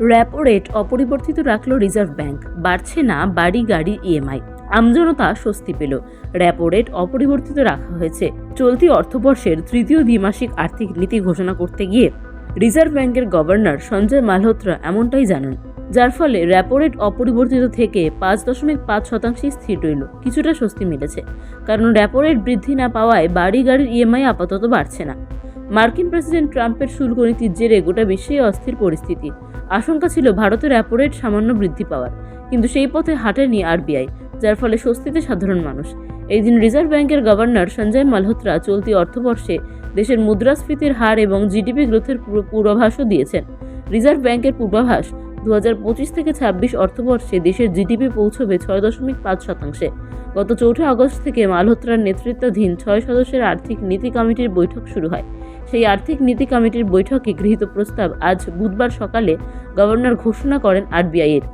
র্যাপো rate অপরিবর্তিত রাখল reserve bank. বাড়ছে না বাড়ি, গাড়ি ইএমআই আমজনতা স্বস্তি পেল। র্যাপো রেট অপরিবর্তিত রাখা হয়েছে। চলতি অর্থবর্ষের তৃতীয় দ্বিমাসিক আর্থিক নীতি ঘোষণা করতে গিয়ে রিজার্ভ ব্যাংকের গভর্নর সঞ্জয় মালহোত্রা এমনটাই জানান। যার ফলে র্যাপো রেট অপরিবর্তিত থেকে পাঁচ দশমিক পাঁচ শতাংশে স্থির রইল। কিছুটা স্বস্তি মিলেছে। কারণ র্যাপো রেট বৃদ্ধি না পাওয়ায় বাড়ি, গাড়ির ইএমআই আপাতত বাড়ছে না। মার্কিন প্রেসিডেন্ট ট্রাম্পের শুল্ক নীতির জেরে গোটা বিশ্বেই অস্থির পরিস্থিতি। আশঙ্কা ছিল ভারতের অ্যাপো রেট সামান্য বৃদ্ধি পাওয়ার। কিন্তু সেই পথে হাঁটেনি আরবিআই, যার ফলে স্বস্তিতে সাধারণ মানুষ। এই দিন রিজার্ভ ব্যাংকের গভর্নর সঞ্জয় মালহোত্রা চলতি অর্থবর্ষে দেশের মুদ্রাস্ফীতির হার এবং জিডিপি গ্রোথের পুরো- পূর্বাভাসও দিয়েছেন। রিজার্ভ ব্যাংকের পূর্বাভাস দু থেকে ছাব্বিশ অর্থবর্ষে দেশের জিডিপি পৌঁছবে ছয় দশমিক পাঁচ শতাংশে। গত চৌঠা আগস্ট থেকে মালহোত্রার নেতৃত্বাধীন ছয় সদস্যের আর্থিক নীতি কমিটির বৈঠক শুরু হয়। সেই আর্থিক নীতি কমিটির বৈঠকে গৃহীত প্রস্তাব আজ বুধবার সকালে গভর্নর ঘোষণা করেন আরবিআই এর